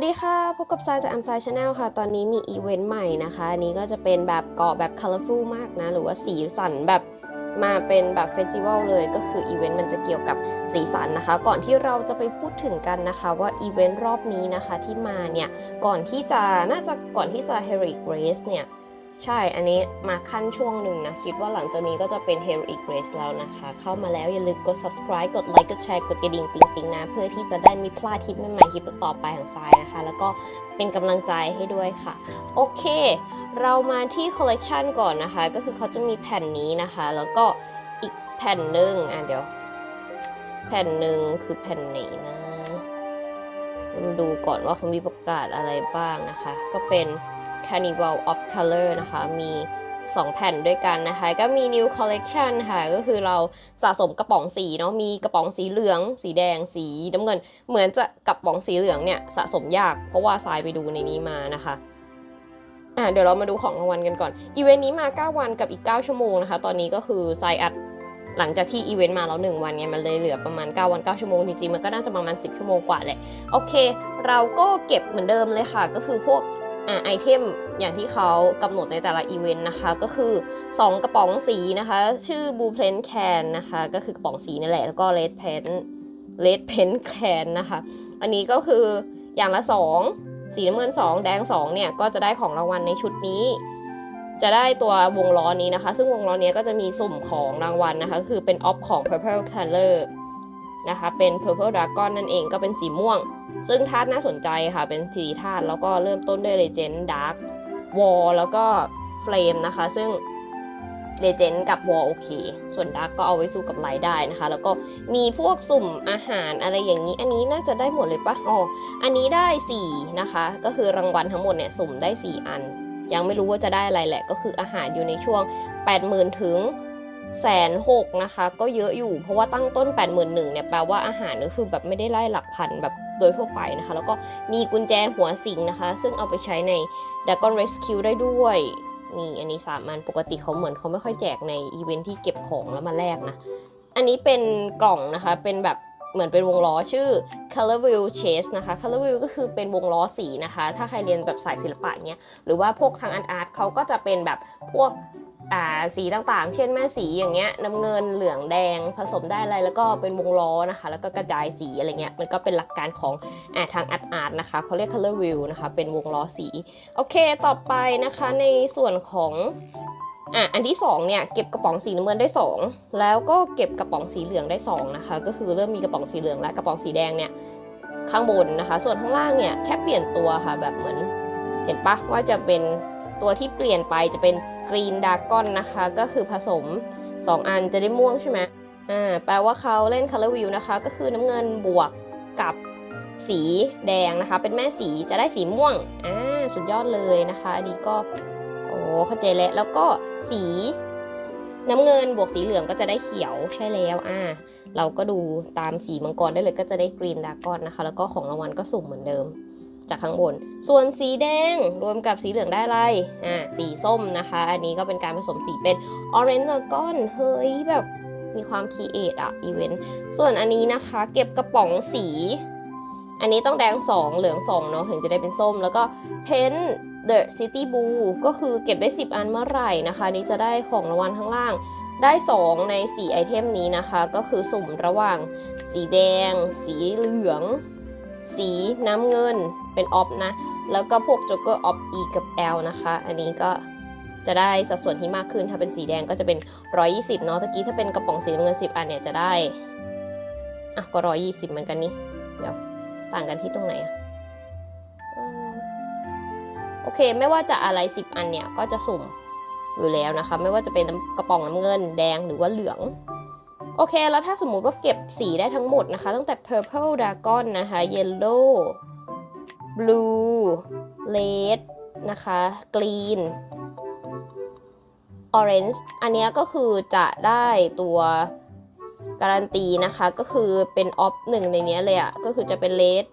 วัสดีค่ะ พบกับซายจากแอมไซชาแนลค่ะ ตอนนี้มีอีเวนต์ใหม่นะคะ อันนี้ก็จะเป็นแบบเกาะแบบ colorful มากนะ หรือว่าสีสันแบบมาเป็นแบบเฟสติวัลเลย ก็คืออีเวนต์มันจะเกี่ยวกับสีสันนะคะ ก่อนที่เราจะไปพูดถึงกันนะคะว่าอีเวนต์รอบนี้นะคะที่มาเนี่ย ก่อนที่จะน่าจะก่อนที่จะ Heroic Grace เนี่ย ใช่ อันนี้มาขั้นช่วงหนึ่งนะ คิดว่าหลังจากนี้ก็จะเป็น Heroic Grace แล้วนะคะ เข้ามาแล้วอย่าลืมกด subscribe กดไลค์ กดแชร์ กดกระดิ่งปิ๊งปิ๊งนะ เพื่อที่จะได้ไมีพลาดคลิปใหม่ๆ คลิปต่อไปของทรายนะคะ แล้วก็เป็นกำลังใจให้ด้วยค่ะ โอเค เรามาที่ collection ก่อนนะคะ ก็คือเขาจะมีแผ่นนี้นะคะ แล้วก็อีกแผ่นหนึ่งอะเดี๋ยว แผ่นหนึ่งคือแผ่นไหนนะมาดูก่อนว่าเขามีประกาศอะไรบ้างนะคะ ก็เป็น Carnival of Color นะคะ มี 2 แผ่นด้วยกันนะคะ ก็มี New Collection ค่ะ ก็คือเราสะสมกระป๋องสีเนาะ มีกระป๋องสีเหลือง สีแดง สีน้ำเงิน เหมือนจะกระป๋องสีเหลืองเนี่ยสะสมยาก เพราะว่าทรายไปดูในนี้มานะคะอะเดี๋ยวเรามาดูของรางวัลกันก่อน อีเวนต์นี้มา 9 วันกับอีก 9 ชั่วโมงนะคะ ตอนนี้ก็คือทรายอัดหลังจากที่อีเวนต์มาแล้ว 1 วันเนี่ยมันเลยเหลือประมาณ 9 วัน 9 ชั่วโมง จริงๆ มันก็น่าจะประมาณ 10 ชั่วโมงกว่าแหละ โอเค เราก็เก็บเหมือนเดิมเลยค่ะ ก็คือพวก ไอเทมอย่างที่เขากำหนดในแต่ละอีเวนต์นะคะ ก็คือ 2 กระป๋องสีนะคะ ชื่อ Blue p l a n Can นะคะ ก็คือกระป๋องสีนี่แหละ แล้วก็ Red Pen Red Pen Can นะคะ อันนี้ก็คืออย่างละ 2 สีน้ำเงิน 2 แดง 2 เนี่ย ก็จะได้ของรางวัลในชุดนี้ จะได้ตัววงล้อนี้นะคะ ซึ่งวงล้อนี้ก็จะมีสุ่มของรางวัลนะคะ คือเป็นออฟของ Purple Color นะคะ เป็น Purple Dragon นั่นเองก็เป็นสีม่วง ซึ่งธาตุน่าสนใจค่ะเป็นสีธาตุแล้วก็เริ่มต้นด้วย Legend Dark Wall แล้วก็ Flame นะคะ ซึ่ง Legend กับ Wall โอเค ส่วน Dark ก็เอาไว้สู้กับไลท์ได้นะคะ แล้วก็มีพวกสุ่มอาหารอะไรอย่างนี้ อันนี้น่าจะได้หมดเลยปะอ๋ออันนี้ได้ 4 นะคะ ก็คือรางวัลทั้งหมดเนี่ยสุ่มได้ 4 อัน ยังไม่รู้ว่าจะได้อะไรแหละ ก็คืออาหารอยู่ในช่วง 80,000 ถึงแสนหกนะคะ ก็เยอะอยู่เพราะว่าตั้งต้น 81,000เนี่ยแปลว่าอาหารก็คือแบบไม่ได้ไล่หลักพันแบบ โดยทั่วไปนะคะ แล้วก็มีกุญแจหัวสิงนะคะ ซึ่งเอาไปใช้ใน Dragon Rescue ได้ด้วยนี่อันนี้สามอันปกติเขาเหมือนเขาไม่ค่อยแจกในอีเวนท์ที่เก็บของแล้วมาแลกนะ อันนี้เป็นกล่องนะคะเป็นแบบเหมือนเป็นวงล้อชื่อ Color Wheel Chase นะคะ Color Wheel ก็คือเป็นวงล้อสีนะคะ ถ้าใครเรียนแบบสายศิลปะเนี้ย หรือว่าพวกทางอาร์ตอาร์ตเขาก็จะเป็นแบบพวก สีต่างๆ เช่นแม่สีอย่างเงี้ยน้ำเงินเหลืองแดงผสมได้อะไรแล้วก็เป็นวงล้อนะคะ แล้วก็กระจายสีอะไรเงี้ยมันก็เป็นหลักการของอาทางอาร์ตอาร์ตนะคะเขาเรียก color wheel นะคะเป็นวงล้อสี โอเคต่อไปนะคะในส่วนของอะอันที่2เนี่ยเก็บกระป๋องสีน้ำเงินได้ 2 แล้วก็เก็บกระป๋องสีเหลืองได้2นะคะก็คือเริ่มมีกระป๋องสีเหลืองและกระป๋องสีแดงเนี่ยข้างบนนะคะ ส่วนข้างล่างเนี่ยแค่เปลี่ยนตัวค่ะแบบเหมือนเห็นปะว่าจะเป็นตัวที่เปลี่ยนไปจะเป็น กรีนดากอนนะคะ ก็คือผสม 2 อันจะได้ม่วงใช่ไหมอ่าแปลว่าเขาเล่น Color Wheel นะคะ ก็คือน้ำเงินบวกกับสีแดงนะคะ เป็นแม่สีจะได้สีม่วงอ่าสุดยอดเลยนะคะอันนี้ก็โอ้เข้าใจแล้วแล้วก็สีน้ำเงินบวกสีเหลืองก็จะได้เขียวใช่แล้วอ่าเราก็ดูตามสีมังกรได้เลยก็จะได้กรีนดากอนนะคะ แล้วก็ของรางวัลก็สุ่มเหมือนเดิม จากข้างบน ส่วนสีแดงรวมกับสีเหลืองได้อะไร อ่า สีส้มนะคะ อันนี้ก็เป็นการผสมสีเป็น Orange Dragon เฮ้ยแบบมีความคีเอทอะอีเวนต์ ส่วนอันนี้นะคะเก็บกระป๋องสี อันนี้ต้องแดง 2 เหลือง2เนาะถึงจะได้เป็นส้ม แล้วก็เพน The City Blue ก็คือเก็บได้ 10 อันเมื่อไหร่นะคะ นี้จะได้ของรางวัลข้างล่างได้ 2 ใน 4 ไอเทมนี้นะคะ ก็คือสุ่มระหว่าง สีแดง สีเหลือง สีน้ำเงิน เป็นออฟนะ แล้วก็พวก Joker of E กับ L นะคะ อันนี้ก็จะได้สัดส่วนที่มากขึ้น ถ้าเป็นสีแดงก็จะเป็น 120 เนาะตะกี้ถ้าเป็นกระป๋องสีน้ำเงิน 10 อันเนี่ยจะได้ อะก็ 120 เหมือนกันนี่ เดี๋ยวต่างกันที่ตรงไหนอะโอเค ไม่ว่าจะอะไร 10 อันเนี่ยก็จะสุ่มอยู่แล้วนะคะ ไม่ว่าจะเป็นกระป๋องน้ำเงิน แดงหรือว่าเหลืองโอเค แล้วถ้าสมมุติว่าเก็บสีได้ทั้งหมดนะคะ ตั้งแต่ purple dragon นะคะ yellow blue red นะคะ green orange อันนี้ก็คือจะได้ตัวการันตีนะคะ ก็คือเป็นออฟหนึ่งในนี้เลยอะก็คือจะเป็น red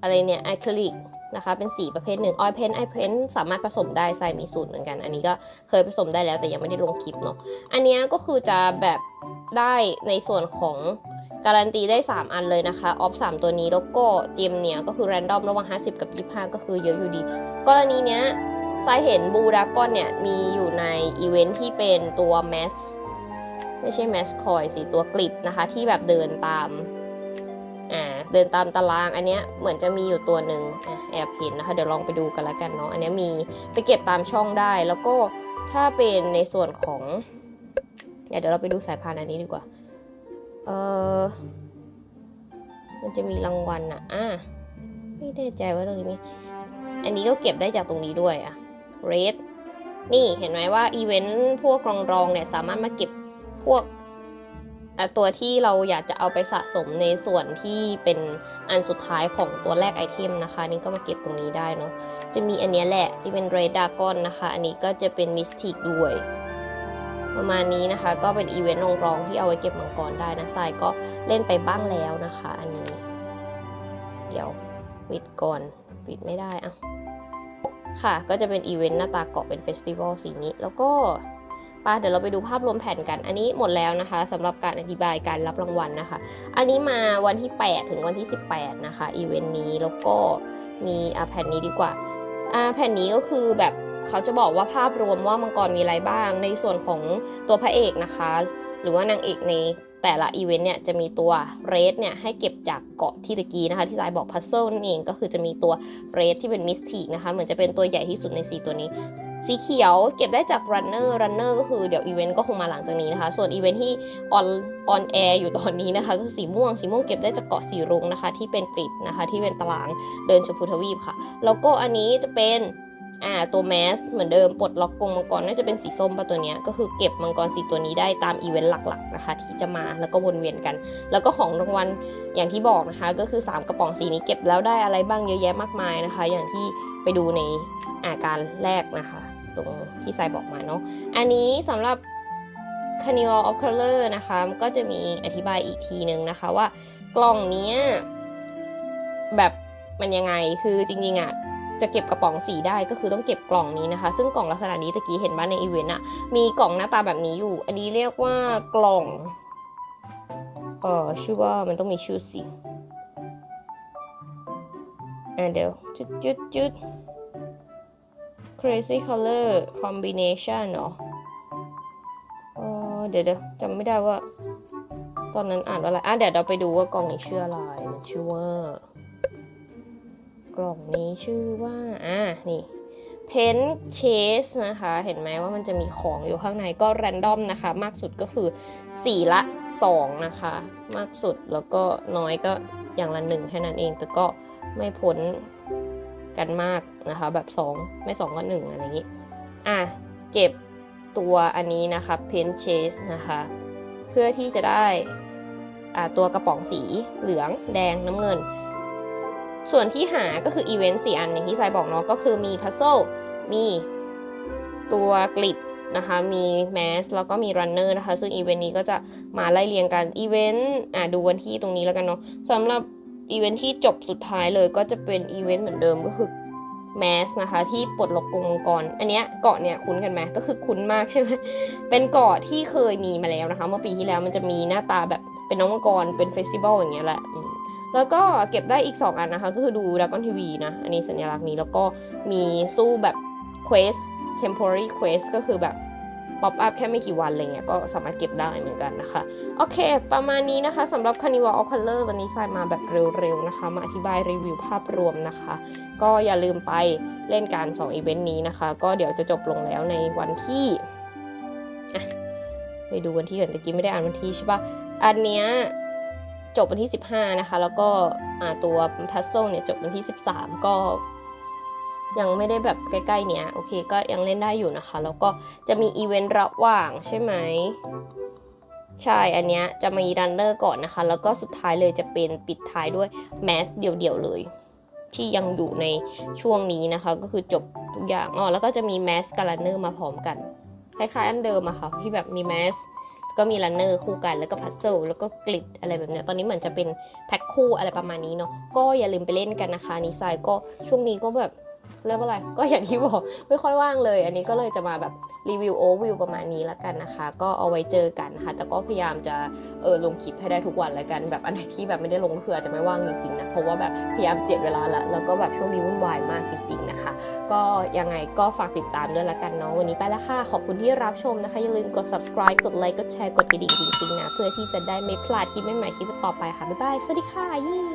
อะไรเนี่ย acrylic นะคะ เป็นสีประเภทหนึ่ง oil paint eye paint สามารถผสมได้ใส่มีสูตรเหมือนกัน อันนี้ก็เคยผสมได้แล้วแต่ยังไม่ได้ลงคลิปเนาะ อันเนี้ยก็คือจะแบบได้ในส่วนของ การันตีได้ 3 อันเลยนะคะ ออฟ 3 ตัวนี้แล้วก็เจมเนี่ยก็คือแรนดอมระหว่าง 50 กับ 25 ก็คือเยอะอยู่ดี กรณีเนี้ยทรายเห็นบูดากอนเนี่ย มีอยู่ในอีเวนท์ที่เป็นตัวแมสไม่ใช่แมสคอยสิตัวกลิดนะคะ ที่แบบเดินตามอ่าเดินตามตารางอันเนี้ยเหมือนจะมีอยู่ตัวหนึ่งแอบเห็นนะคะ เดี๋ยวลองไปดูกันละกันเนาะอันเนี้ยมีไปเก็บตามช่องได้แล้วก็ถ้าเป็นในส่วนของเดี๋ยวเราไปดูสายพานอันนี้ดีกว่า เออมันจะมีรางวัลอะอะไม่แน่ใจว่าตรงนี้มีอันนี้ก็เก็บได้จากตรงนี้ด้วยอะ red นี่เห็นไหมว่าอีเวนต์พวกรองรองเนี่ยสามารถมาเก็บพวกตัวที่เราอยากจะเอาไปสะสมในส่วนที่เป็นอันสุดท้ายของตัวแรกไอเทมนะคะ นี่ก็มาเก็บตรงนี้ได้เนาะจะมีอันนี้แหละที่เป็น red dragon นะคะ อันนี้ก็จะเป็น mystic ด้วย ประมาณนี้นะคะ ก็เป็นอีเวนต์รองๆที่เอาไว้เก็บมังกรได้นะทรายก็เล่นไปบ้างแล้วนะคะ อันนี้ เดี๋ยวปิดก่อนปิดไม่ได้อะค่ะ ก็จะเป็นอีเวนต์หน้าตาเกาะเป็นเฟสติวัลสีนี้ แล้วก็ป้าเดี๋ยวเราไปดูภาพรวมแผ่นกัน อันนี้หมดแล้วนะคะสำหรับการอธิบายการรับรางวัลนะคะ อันนี้มาวันที่ 8 ถึงวันที่ 18 นะคะอีเวนต์นี้แล้วก็มีแผ่นนี้ดีกว่าอ่าแผ่นนี้ก็คือแบบ เขาจะบอกว่าภาพรวมว่ามังกรมีอะไรบ้าง ในส่วนของตัวพระเอกนะคะ หรือว่านางเอกในแต่ละอีเวนต์เนี่ยจะมีตัวเรดเนี่ยให้เก็บจากเกาะที่ตะกี้นะคะ ที่สายบอกพัซเซิลนั่นเองก็คือจะมีตัวเรดที่เป็นมิสทีนะคะ เหมือนจะเป็นตัวใหญ่ที่สุดใน 4 ตัวนี้ สีเขียวเก็บได้จากรันเนอร์รันเนอร์ก็คือเดี๋ยวอีเวนต์ก็คงมาหลังจากนี้นะคะ ส่วนอีเวนต์ที่ออนออนแอร์อยู่ตอนนี้นะคะก็คือสีม่วงสีม่วงเก็บได้จากเกาะสีรุ้งนะคะ ที่เป็นกริดนะคะ ที่เป็นตารางเดินชมพูทวีปค่ะ แล้วก็อันนี้จะเป็น อ่าตัวแมสเหมือนเดิมปลดล็อกกรงมังกรน่าจะเป็นสีส้มปะตัวเนี้ยก็คือเก็บมังกรสีตัวนี้ได้ตามอีเวนต์หลักๆนะคะที่จะมาแล้วก็วนเวียนกัน แล้วก็ของรางวัลอย่างที่บอกนะคะ ก็คือ 3 กระป๋องสีนี้เก็บแล้วได้อะไรบ้างเยอะแยะมากมายนะคะ อย่างที่ไปดูในอาการแรกนะคะ ตรงที่ทรายบอกมาเนาะอันนี้สำหรับ Carnival of Color นะคะก็จะมีอธิบายอีกทีนึงนะคะว่ากล่องนี้แบบมันยังไงคือจริงๆอะ จะเก็บกระป๋องสีได้ก็คือต้องเก็บกล่องนี้นะคะ ซึ่งกล่องลักษณะนี้ตะกี้เห็นบ้านในอีเวนต์อะมีกล่องหน้าตาแบบนี้อยู่ อันนี้เรียกว่ากล่องเอ่อชื่อว่ามันต้องมีชื่อสิอะเดี๋ยวจุดจุดจุด crazy color combination เนาะเออเดี๋ยวเดี๋ยวจำไม่ได้ว่า ตอนนั้นอ่านว่าอะไรอะเดี๋ยวเราไปดูว่ากล่องนี้ชื่ออะไร มันชื่อว่า กล่องนี้ชื่อว่า อ่า นี่เพนเชสนะคะ เห็นไหมว่ามันจะมีของอยู่ข้างในก็แรนดอมนะคะ มากสุดก็คือ 4 ละ 2 นะคะ มากสุดแล้วก็น้อยก็อย่างละหนึ่งแค่นั้นเอง แต่ก็ไม่พ้นกันมากนะคะ แบบ 2 ไม่ 2 ก็ 1 อะไรอย่างนี้ อะ เก็บตัวอันนี้นะคะเพนเชสนะคะ เพื่อที่จะได้อ่าตัวกระป๋องสีเหลืองแดงน้ำเงิน ส่วนที่หาก็คืออีเวนต์สี่อันอย่างที่ทรายบอกเนาะก็คือมีพัซโซมีตัวกลิดนะคะ มีแมสแล้วก็มีรันเนอร์นะคะ ซึ่งอีเวนต์นี้ก็จะมาไล่เรียงกันอีเวนต์อะดูวันที่ตรงนี้แล้วกันเนาะสำหรับอีเวนต์ที่จบสุดท้ายเลยก็จะเป็นอีเวนต์เหมือนเดิมก็คือแมสนะคะที่ปลดล็อกกรงมังกร อันเนี้ยเกาะเนี่ยคุ้นกันไหมก็คือคุ้นมากใช่ไหมเป็นเกาะที่เคยมีมาแล้วนะคะ เมื่อปีที่แล้วมันจะมีหน้าตาแบบเป็นน้องมังกรเป็นเฟสติวัลอย่างเงี้ยแหละ แล้วก็เก็บได้อีก 2 อันนะคะ ก็คือดู Dragon TV นะ อันนี้สัญลักษณ์นี้แล้วก็มีสู้แบบ Quest Temporary Quest ก็คือแบบป๊อปอัพแค่ไม่กี่วันอะไรเงี้ยก็สามารถเก็บได้เหมือนกันนะคะ โอเค ประมาณนี้นะคะสำหรับ Carnival of Color วันนี้ทรายมาแบบเร็วๆนะคะ มาอธิบายรีวิวภาพรวมนะคะ ก็อย่าลืมไปเล่นการ2อีเวนต์นี้นะคะ ก็เดี๋ยวจะจบลงแล้วในวันที่ไปดูวันที่ก่อนตะกี้ไม่ได้อ่านวันที่ใช่ปะอันเนี้ย จบวันที่ 15 นะคะ แล้วก็ตัว Puzzle เนี่ยจบวันที่ 13 ก็ยังไม่ได้แบบใกล้ๆเนี้ยโอเคก็ยังเล่นได้อยู่นะคะ แล้วก็จะมีอีเวนต์ระหว่างใช่ไหมใช่ อันเนี้ยจะมีรันเนอร์ก่อนนะคะ แล้วก็สุดท้ายเลยจะเป็นปิดท้ายด้วยแมสเดี่ยวๆเลย ที่ยังอยู่ในช่วงนี้นะคะ ก็คือจบทุกอย่างอ๋อแล้วก็จะมีแมสกับรันเนอร์มาพร้อมกัน คล้ายๆอันเดิมอะค่ะที่แบบมีแมส ก็มีรันเนอร์คู่กันแล้วก็พัซเซิลแล้วก็กลิดอะไรแบบเนี้ยตอนนี้เหมือนจะเป็นแพ็คคู่อะไรประมาณนี้เนาะก็อย่าลืมไปเล่นกันนะคะนิสายก็ช่วงนี้ก็แบบ เรียกว่าอะไรก็อย่างที่บอกไม่ค่อยว่างเลย อันนี้ก็เลยจะมาแบบรีวิวโอวิวประมาณนี้แล้วกันนะคะ ก็เอาไว้เจอกันนะคะแต่ก็พยายามจะเออลงคลิปให้ได้ทุกวันแล้วกัน แบบอันไหนที่แบบไม่ได้ลงก็คืออาจจะไม่ว่างจริงๆนะเพราะว่าแบบพยายามเจ็ดเวลาละแล้วก็แบบช่วงนี้วุ่นวายมากจริงๆนะคะ ก็ยังไงก็ฝากติดตามด้วยละกันเนาะวันนี้ไปแล้วค่ะขอบคุณที่รับชมนะคะอย่าลืมกด subscribe กดไลค์กดแชร์กดกระดิ่งจริงๆนะเพื่อที่จะได้ไม่พลาดคลิปใหม่ๆคลิปต่อไปค่ะบ๊ายบายสวัสดีค่ะยี่